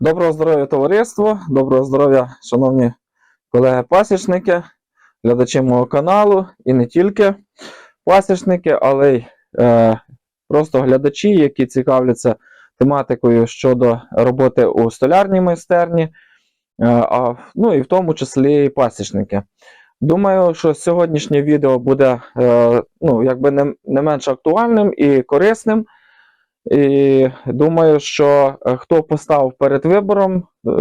Доброго здоров'я, товариство, доброго здоров'я, шановні колеги-пасічники, глядачі мого каналу і не тільки пасічники, але й е, просто глядачі, які цікавляться тематикою щодо роботи у столярній майстерні, е, а, ну і в тому числі і пасічники. Думаю, що сьогоднішнє відео буде е, ну, якби не, не менш актуальним і корисним. І думаю, що е, хто поставив перед вибором, е,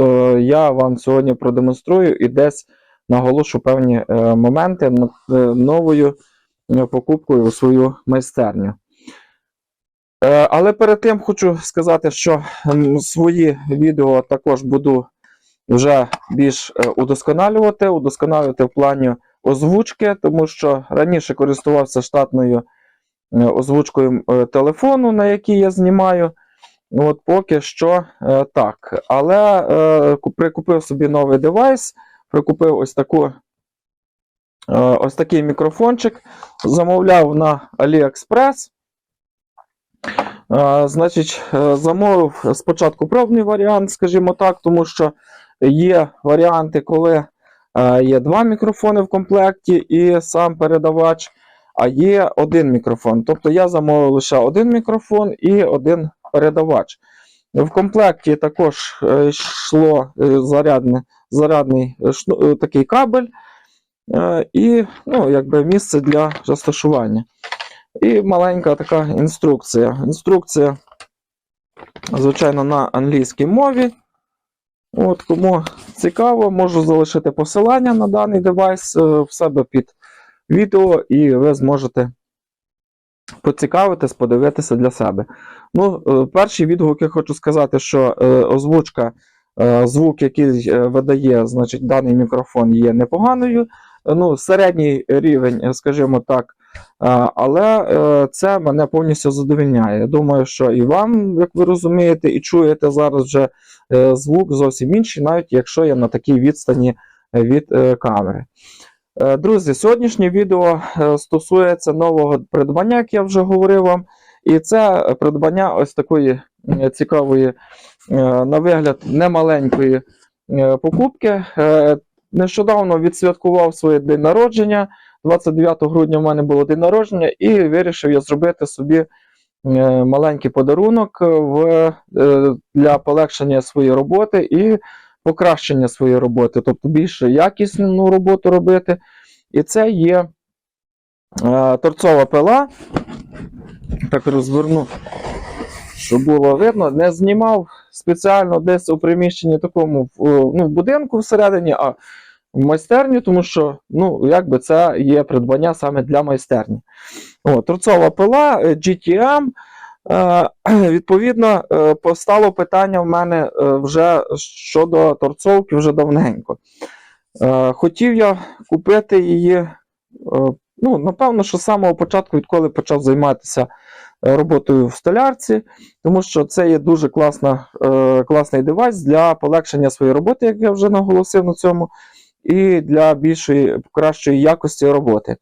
я вам сьогодні продемонструю і десь наголошу певні е, моменти над новою покупкою у свою майстерню. Але перед тим хочу сказати, що свої відео також буду вже більш удосконалювати, удосконалювати в плані озвучки, тому що раніше користувався штатною озвучкою е, телефону, на який я знімаю. От поки що е, так. Але е, прикупив собі новий девайс, прикупив ось таку. е, Ось такий мікрофончик. Замовляв на AliExpress. Е, Значить, е, замовив спочатку пробний варіант, скажімо так, тому що є варіанти, коли е, є два мікрофони в комплекті і сам передавач, а є один мікрофон. Тобто я замовив лише один мікрофон і один передавач. В комплекті також е, йшло е, зарядне, зарядний е, такий кабель і ну, якби місце для розташування. І маленька така інструкція. Інструкція, звичайно, на англійській мові. От, кому цікаво, можу залишити посилання на даний девайс в себе під відео, і ви зможете поцікавитись, подивитися для себе. Ну, е, перші відгуки хочу сказати, що е, озвучка, е, звук, який видає, значить, даний мікрофон є непоганою. Ну, середній рівень, скажімо так. Але це мене повністю задовільняє. Я думаю, що і вам, як ви розумієте, і чуєте зараз вже звук зовсім інший, навіть якщо я на такій відстані від камери. Е, Друзі, сьогоднішнє відео е, стосується нового придбання, як я вже говорив вам. І це придбання ось такої цікавої, е, на вигляд, немаленької покупки. Нещодавно відсвяткував своє день народження. 29 грудня в мене було день народження, і вирішив я зробити собі маленький подарунок для полегшення своєї роботи і покращення своєї роботи, тобто більш якісну роботу робити. І це є е, торцова пила. Так розверну, щоб було видно. Не знімав спеціально десь у приміщенні такому е, ну, в будинку всередині, а в майстерню, тому що ну, якби це є придбання саме для майстерні. О, торцова пила е, GTM. Е, відповідно, е, постало питання в мене е, вже щодо торцовки вже давненько. Хотів я купити її, ну, напевно, що з самого початку, відколи почав займатися роботою в столярці, тому що це є дуже класна, класний девайс для полегшення своєї роботи, як я вже наголосив на цьому, і для більшої кращої якості роботи.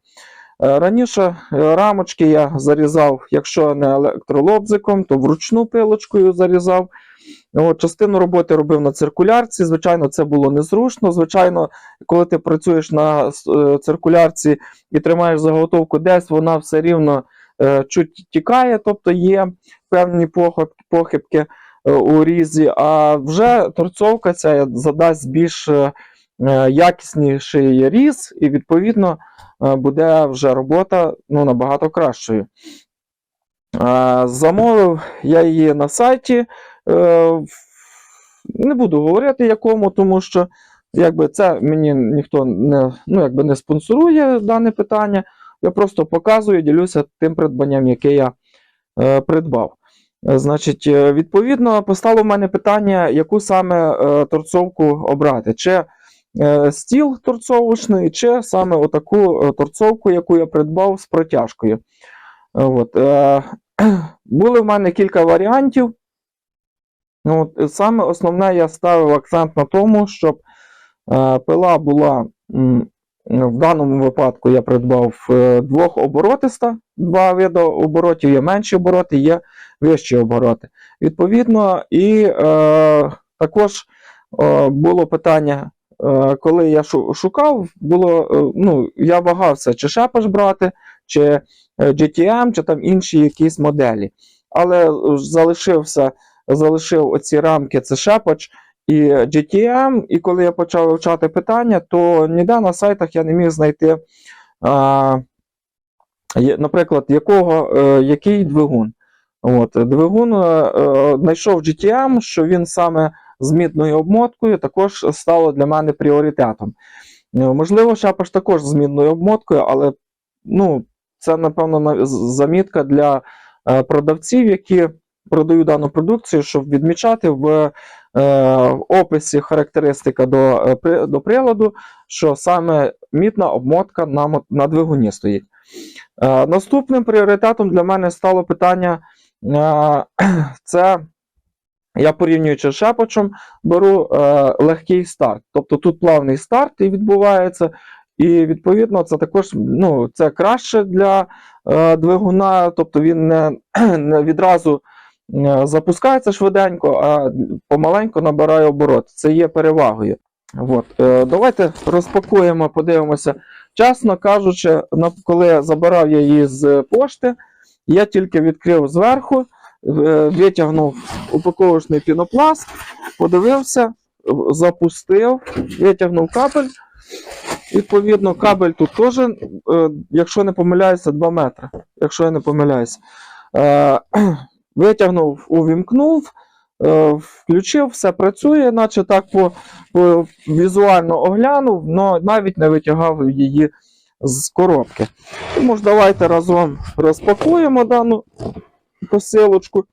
Е, Раніше е, рамочки я зарізав, якщо не електролобзиком, то вручну пилочкою зарізав. От, частину роботи робив на циркулярці. Звичайно, це було незручно. Звичайно, коли ти працюєш на е, циркулярці і тримаєш заготовку десь, вона все рівно е, чуть тікає, тобто є певні похибки у різі. А вже торцовка ця задасть більш е, якісніший різ, і відповідно буде вже робота ну, набагато кращою. Е, Замовив я її на сайті. Е, Не буду говорити якому, тому що якби це мені ніхто не, ну, якби не спонсорує дане питання. Я просто показую, ділюся тим придбанням, яке я е, придбав. Е, Значить, е, відповідно, постало в мене питання, яку саме е, торцовку обрати. Чи е, стіл торцовочний, чи саме отаку е, торцовку, яку я придбав з протяжкою. Е, От, е, були в мене кілька варіантів. От, е, саме основне я ставив акцент на тому, щоб е, пила була в даному випадку я придбав е, двохоборотиста, два види оборотів, є менші обороти, є вищі обороти. Відповідно, і е, також е, було питання, е, коли я шукав, було, е, ну, я вагався, чи шепаш брати, чи е, GTM, чи там інші якісь моделі. Але е, залишився, залишив оці рамки, це шепач і GTM. І коли я почав вивчати питання, то ніде на сайтах я не міг знайти, а, наприклад, якого, е, який двигун. От, двигун е, е, знайшов GTM, що він саме з мідною обмоткою також стало для мене пріоритетом. Е, Можливо, шапаш також з мідною обмоткою, але ну, це, напевно, замітка для е, продавців, які продають дану продукцію, щоб відмічати в, е, описі характеристика до, до приладу, що саме мідна обмотка на, на двигуні стоїть. Наступним пріоритетом для мене стало питання: це я порівнюючи з шепочем, беру е, легкий старт. Тобто тут плавний старт і відбувається, і відповідно це також ну, це краще для е, двигуна, тобто він не, не відразу е, запускається швиденько, а помаленьку набирає оборот. Це є перевагою. От. Е, давайте розпакуємо, подивимося. Чесно кажучи, коли забирав я її з пошти, я тільки відкрив зверху, витягнув упаковочний пінопласт, подивився, запустив, витягнув кабель. Відповідно, кабель тут теж, е, якщо не помиляюся, 2 метри. Якщо я не помиляюся. Е, Витягнув, увімкнув, е, включив, все працює, наче так по, по візуально оглянув, але навіть не витягав її з коробки. Тому ж давайте разом розпакуємо дану посилочку.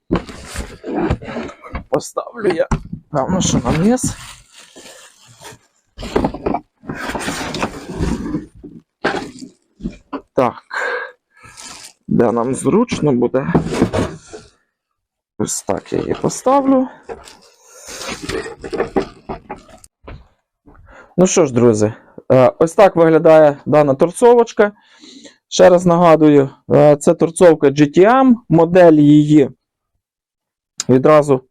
Поставлю я певно, що на низ. Так. Де нам зручно буде. Ось так я її поставлю. Ну що ж, друзі, е, ось так виглядає дана торцовочка. Ще раз нагадую, е, це торцовка GTM, модель її відразу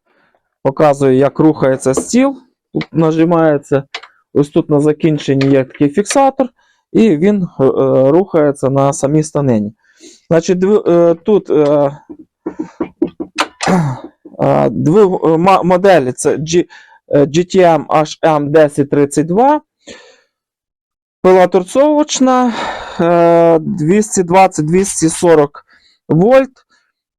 показую, як рухається стіл. Тут нажимається, ось тут на закінченні є такий фіксатор, і він е, рухається на самій станині. Значить, е, тут ма- моделі це GTM HM1032. Пила торцовочна 220-240 вольт.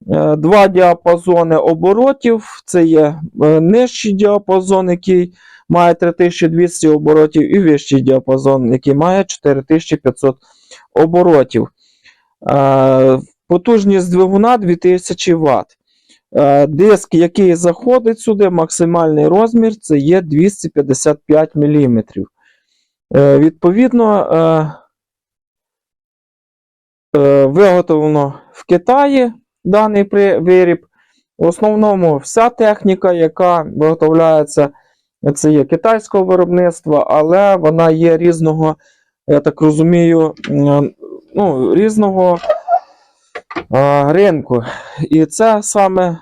Е, Два діапазони оборотів. Це є е, нижчий діапазон, який має 3200 оборотів, і вищий діапазон, який має 4500 оборотів. Е, Потужність двигуна 2000 Вт. Диск, який заходить сюди, максимальний розмір це є 255 мм. Відповідно, виготовлено в Китаї даний виріб. В основному вся техніка, яка виготовляється, це є китайського виробництва, але вона є різного, я так розумію, ну, різного ринку. І це саме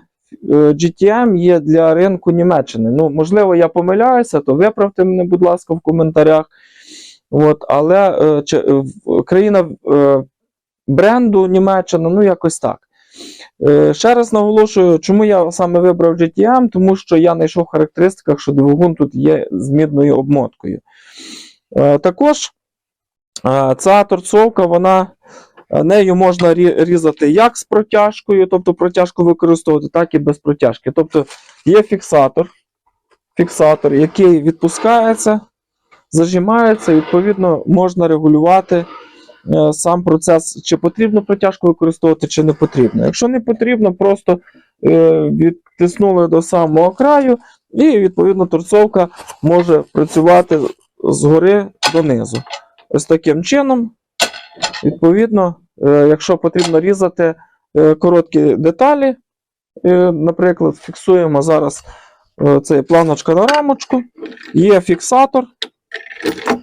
е, GTM є для ринку Німеччини. Ну, можливо, я помиляюся, то виправте мене, будь ласка, в коментарях. От, але е, країна е, бренду Німеччина, ну якось так. Е, ще раз наголошую, чому я саме вибрав GTM, тому що я знайшов в характеристиках, що двигун тут є з мідною обмоткою. Е, також е, ця торцовка, вона нею можна різати як з протяжкою, тобто протяжку використовувати, так і без протяжки. Тобто є фіксатор, фіксатор, який відпускається, зажимається, відповідно, можна регулювати сам процес, чи потрібно протяжку використовувати, чи не потрібно. Якщо не потрібно, просто е, відтиснули до самого краю, і відповідно торцовка може працювати згори донизу. Ось таким чином, відповідно, е, якщо потрібно різати е, короткі деталі, е, наприклад, фіксуємо зараз е, це планочка на рамочку, є фіксатор,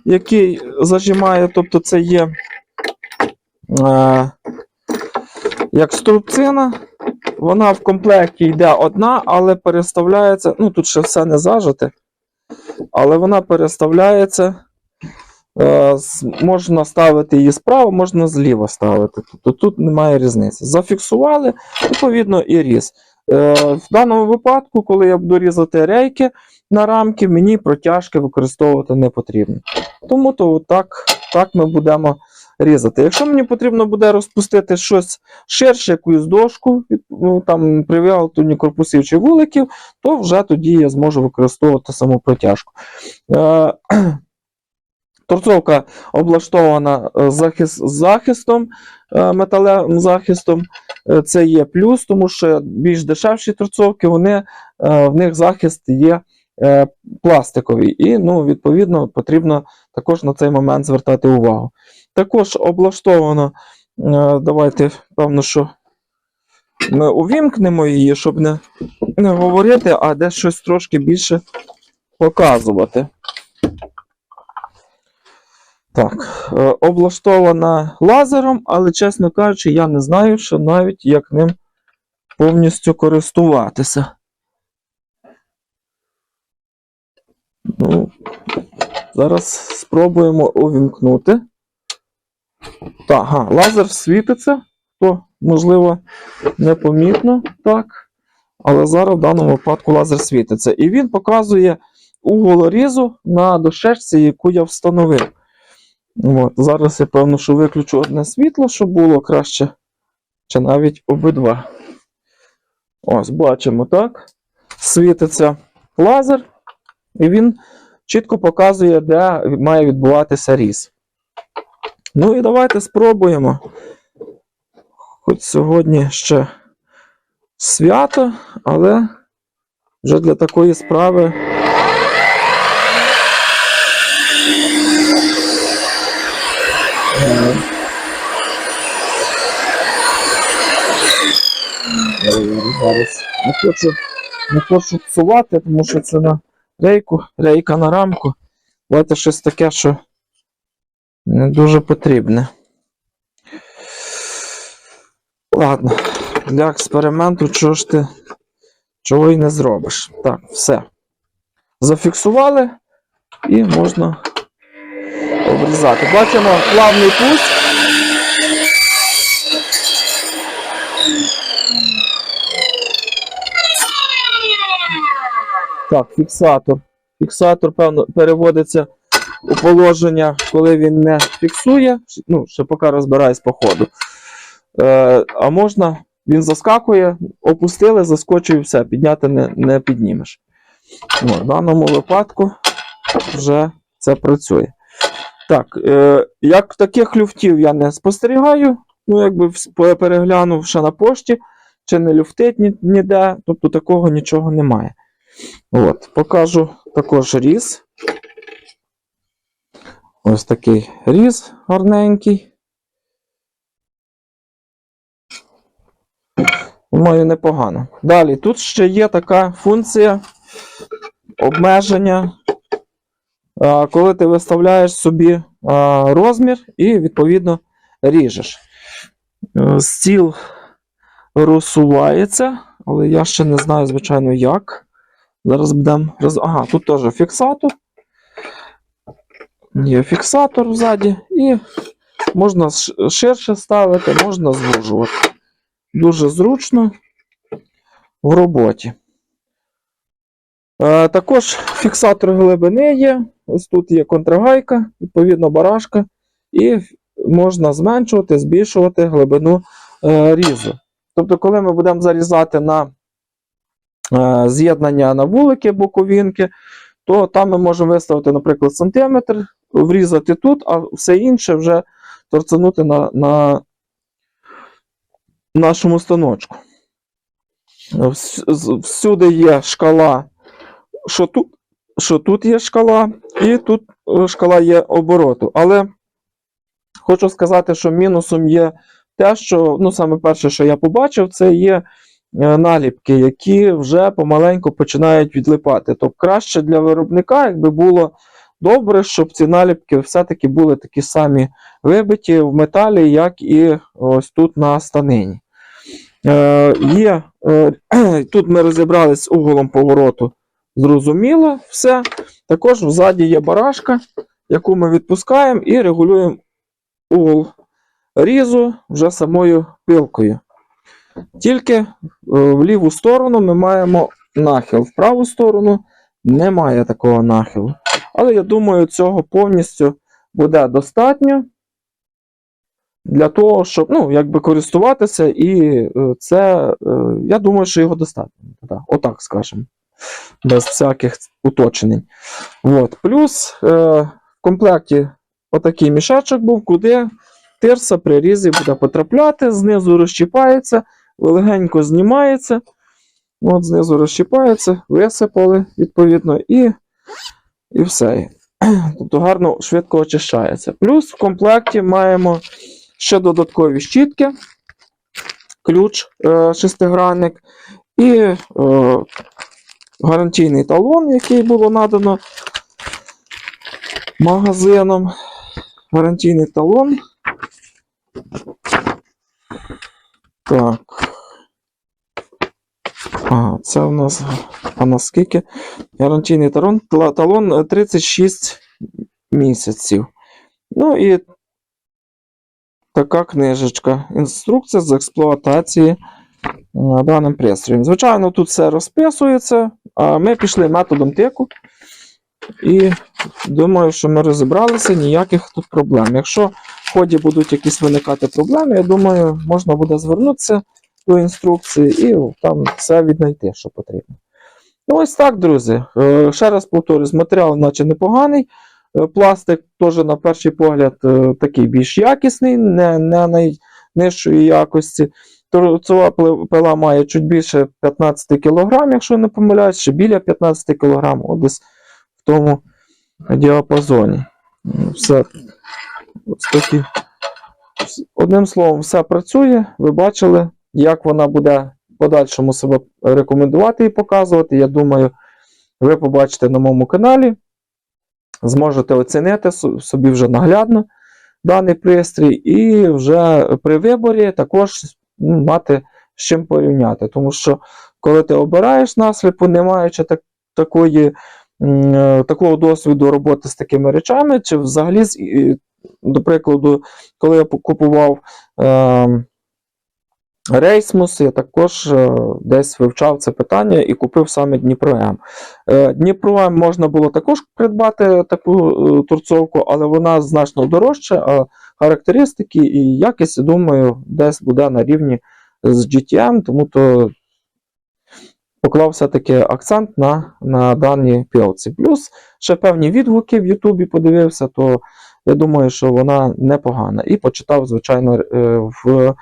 який зажимає, тобто це є е, як струбцина. вона в комплекті йде одна, але переставляється. Ну, тут ще все не зажите, але вона переставляється. Е, можна ставити її справа, можна зліва ставити. Тобто тут немає різниці. Зафіксували, відповідно, і різ. Е, в даному випадку, коли я буду різати рейки на рамки, мені протяжки використовувати не потрібно. Тому то так, так ми будемо різати. Якщо мені потрібно буде розпустити щось ширше, якусь дошку, ну, там при виготовленні корпусів чи вуликів, то вже тоді я зможу використовувати саму протяжку. Е, Торцовка облаштована е, захист, захистом, е, металевим захистом. Це є плюс, тому що більш дешевші торцовки, вони, в них захист є пластиковий. І, ну, відповідно, потрібно також на цей момент звертати увагу. Також облаштовано, е, давайте, певно, що ми увімкнемо її, щоб не, не говорити, а десь щось трошки більше показувати. Так, е, облаштована лазером, але, чесно кажучи, я не знаю, що навіть як ним повністю користуватися. Ну, зараз спробуємо увімкнути. Так, ага, лазер світиться, то, можливо, непомітно, так. Але зараз в даному випадку лазер світиться. І він показує угол різу на дощечці, яку я встановив. От, зараз я певно, що виключу одне світло, щоб було краще. Чи навіть обидва. Ось, бачимо, так? Світиться лазер, і він чітко показує, де має відбуватися різ. Ну і давайте спробуємо. Хоч сьогодні ще свято, але вже для такої справи. Не хочу, не хочу псувати, тому що це на рейку, рейка на рамку. Давайте щось таке, що не дуже потрібне. Ладно, для експерименту чого ж ти чого й не зробиш. Так, все. Зафіксували і можна обрізати. Бачимо плавний пуск. Так, фіксатор. Фіксатор, певно, переводиться у положення, коли він не фіксує. Ну, ще поки розбираюсь по ходу. Е, а можна, він заскакує, опустили, заскочив і все, підняти не, не піднімеш. Ну, в даному випадку вже це працює. Так, е, як таких люфтів я не спостерігаю. Ну, якби переглянув ще на пошті, чи не люфтить ні- ніде, тобто такого нічого немає. От, покажу також різ. Ось такий різ гарненький. Думаю, непогано. Далі, тут ще є така функція обмеження, коли ти виставляєш собі розмір і, відповідно, ріжеш. Е, Стіл розсувається, але я ще не знаю, звичайно, як. Зараз будемо. Ага, тут теж фіксатор. Є фіксатор ззаді, і можна ширше ставити, можна звужувати. Дуже зручно в роботі. Е, також фіксатор глибини є. Ось тут є контрагайка, відповідно барашка, і можна зменшувати, збільшувати глибину е, різу. Тобто, коли ми будемо зарізати на е, з'єднання на вулики, боковинки, то там ми можемо виставити, наприклад, сантиметр, врізати тут, а все інше вже торцанути на, на нашому станочку. Всюди є шкала, що тут, що тут є шкала, і тут е, шкала є обороту. Але хочу сказати, що мінусом є те, що ну, саме перше, що я побачив, це є наліпки, які вже помаленьку починають відлипати. Тобто краще для виробника, якби було добре, щоб ці наліпки все-таки були такі самі вибиті в металі, як і ось тут на станині. Е, є Е, Тут ми розібрались з углом повороту. Зрозуміло все. Також взаді є барашка, яку ми відпускаємо і регулюємо угол різу вже самою пилкою. Тільки е, в ліву сторону ми маємо нахил, в праву сторону немає такого нахилу. Але я думаю, цього повністю буде достатньо для того, щоб ну, якби користуватися, і е, це, е, я думаю, що його достатньо. Отак скажемо. Без всяких уточнень. От. Плюс в комплекті отакий мішечок був, куди тирса при різі буде потрапляти, знизу розщіпається, легенько знімається. От знизу розщіпається, висипали, відповідно, і, і все. Тобто гарно швидко очищається. Плюс в комплекті маємо ще додаткові щітки, ключ е, шестигранник і е, гарантійний талон, який було надано магазином. Гарантійний талон. Так. Це у нас. А наскільки? Гарантійний талон, талон е, 36 місяців. Ну і така книжечка. Інструкція з експлуатації е, даним пристроєм. Звичайно, тут все розписується, а ми пішли методом тику. І думаю, що ми розібралися, ніяких тут проблем. Якщо в ході будуть якісь виникати проблеми, я думаю, можна буде звернутися до інструкції і там все віднайти, що потрібно. Ну, ось так, друзі. Е, Ще раз повторюсь, матеріал наче непоганий. Е, Пластик теж, на перший погляд, е, такий більш якісний, не, не найнижчої якості. Торцова пила має чуть більше 15 кг, якщо не помиляюсь, ще біля 15 кг, десь в тому діапазоні. Все. Ось такі. Одним словом, все працює. Ви бачили, як вона буде в подальшому себе рекомендувати і показувати. Я думаю, ви побачите на моєму каналі. Зможете оцінити собі вже наглядно даний пристрій, і вже при виборі також ну, мати з чим порівняти. Тому що, коли ти обираєш насліпу, не маючи так, такої, е, такого досвіду роботи з такими речами, чи взагалі, до прикладу, коли я купував е, Рейсмус, я також е, десь вивчав це питання і купив саме Дніпро М. Е, Дніпро М можна було також придбати таку е, торцовку, але вона значно дорожча, а характеристики і якість, думаю, десь буде на рівні з GTM, тому то поклав все-таки акцент на, на дані пілці. Плюс ще певні відгуки в Ютубі подивився, то я думаю, що вона непогана. І почитав, звичайно, в,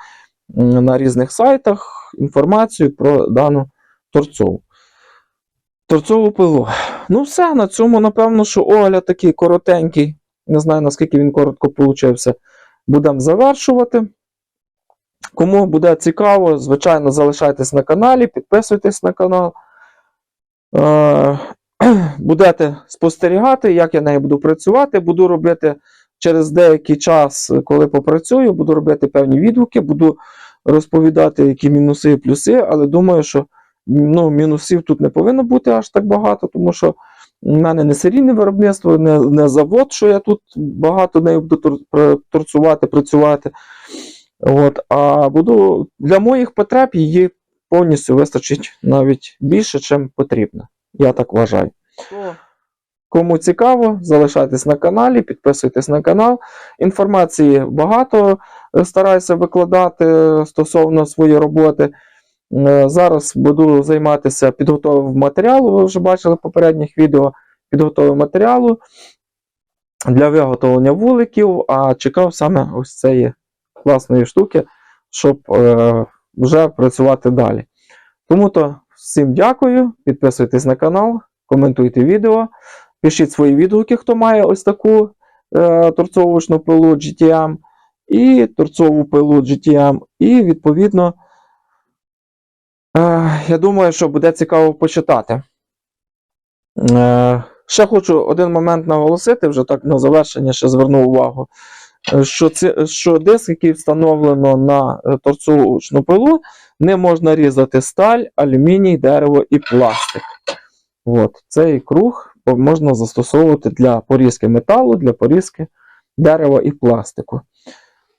на різних сайтах інформацію про дану торцову. Торцову пилу. Ну, все, на цьому, напевно, що огляд такий коротенький. Не знаю, наскільки він коротко получився. Будемо завершувати. Кому буде цікаво, звичайно, залишайтесь на каналі, підписуйтесь на канал. Е, Будете спостерігати, як я нею буду працювати. Буду робити через деякий час, коли попрацюю, буду робити певні відгуки, буду розповідати, які мінуси і плюси, але думаю, що ну, мінусів тут не повинно бути аж так багато, тому що в мене не серійне виробництво, не, не завод, що я тут багато нею буду тор- торцувати, працювати. От, а буду для моїх потреб її повністю вистачить навіть більше, чим потрібно. Я так вважаю. Кому цікаво, залишайтесь на каналі, підписуйтесь на канал. Інформації багато е, стараюся викладати стосовно своєї роботи. Е, Зараз буду займатися підготовою матеріалу. Ви вже бачили в попередніх відео підготовою матеріалу для виготовлення вуликів, а чекав саме ось цієї класної штуки, щоб е, вже працювати далі. Тому то всім дякую, підписуйтесь на канал, коментуйте відео, пишіть свої відгуки, хто має ось таку е, торцовочну пилу GTM і торцову пилу GTM, і відповідно. Е, я думаю, що буде цікаво почитати. Е, ще хочу один момент наголосити, вже так на завершення ще зверну увагу. е, Що, це, що диск, який встановлено на е, торцовочну пилу, Не можна різати сталь, алюміній, дерево і пластик. От, цей круг можна застосовувати для порізки металу, для порізки дерева і пластику.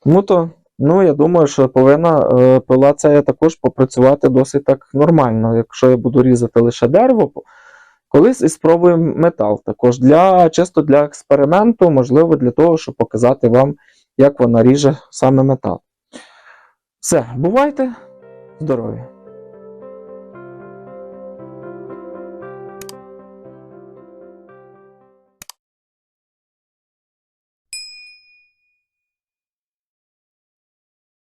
Тому то, ну, я думаю, що повинна е, пила ця також попрацювати досить так нормально. Якщо я буду різати лише дерево, колись і спробуємо метал. Також для, чисто для експерименту, можливо, для того, щоб показати вам, як вона ріже саме метал. Все, бувайте здорові!